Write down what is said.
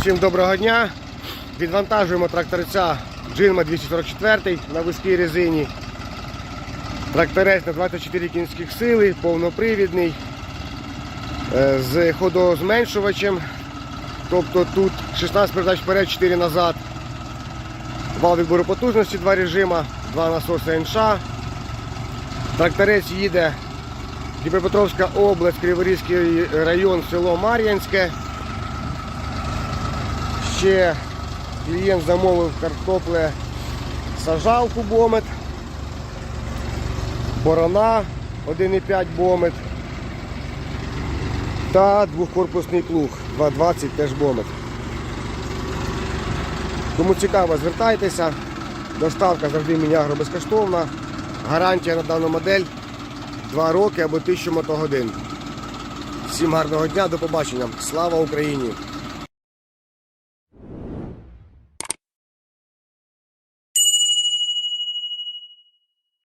Всім доброго дня. Відвантажуємо тракторця Джинма 244 на вузькій резині. Тракторець на 24 кінських сили, повнопривідний, е, з ходозменшувачем. Тобто тут 16 передач вперед, 4 назад. Вал відбору потужності, два режима, два насоси НШ. Тракторець їде Дніпропетровська область, Криворізький район, село Мар'янське. Ще клієнт замовив картопле сажалку бомет, борона 1,5 бомет та двохкорпусний плуг 2,20 теж бомет. Кому цікаво, звертайтеся. Доставка завжди мінягро безкоштовна. Гарантія на дану модель 2 роки або 1000 мотогодин. Всім гарного дня, до побачення. Слава Україні!